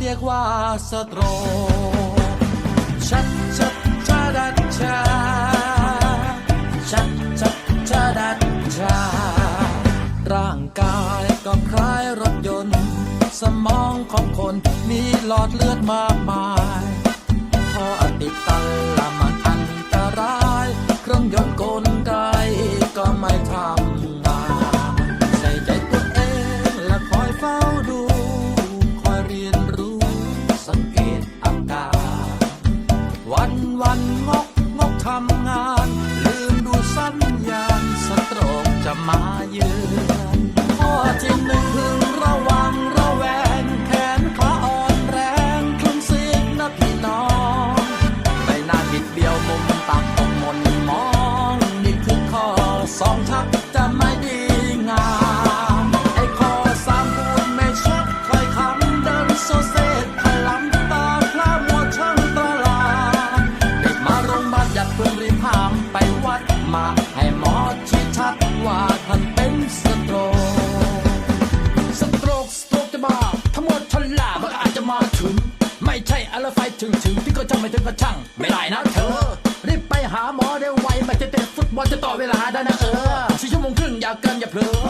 เรียกว่าสตรองชัดชัดชาดัดชาชัดชัดชาดัดชา ร่างกายก็คล้ายรถยนต์ สมองของคนมีหลอดเลือดมากมายท่อติดตั้ง love. อไฟถึงถึงที่ก็ช่างไม่ถึงก็ช่าง ไม่ได้นะเธอ รีบไปหาหมอเร็วไวมาจะเตะฟุตบอลจะต่อเวลาได้นะเออสี่ชั่วโมงครึ่งอย่าเกินอย่าเผลอ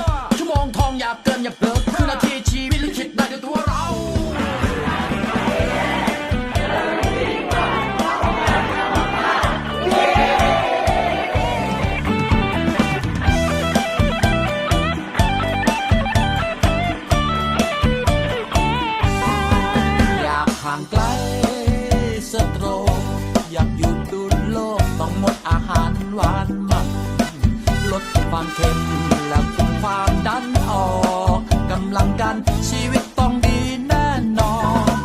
ความเค็มและคุมความดันออกกำลังกันชีวิตต้องดีแน่นอน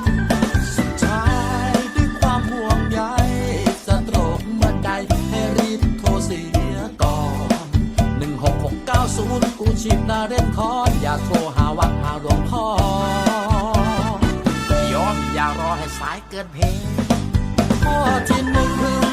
สุดท้ายด้วยความห่วงใยสะตรกเมื่อใดให้รีบโทรเสียก่อน16690กูชีพนาเรนคอนอย่าโทรหาวัดหาหลวงพ่อยอมอย่ารอให้สายเกินเพลงข้อที่หนึ่ง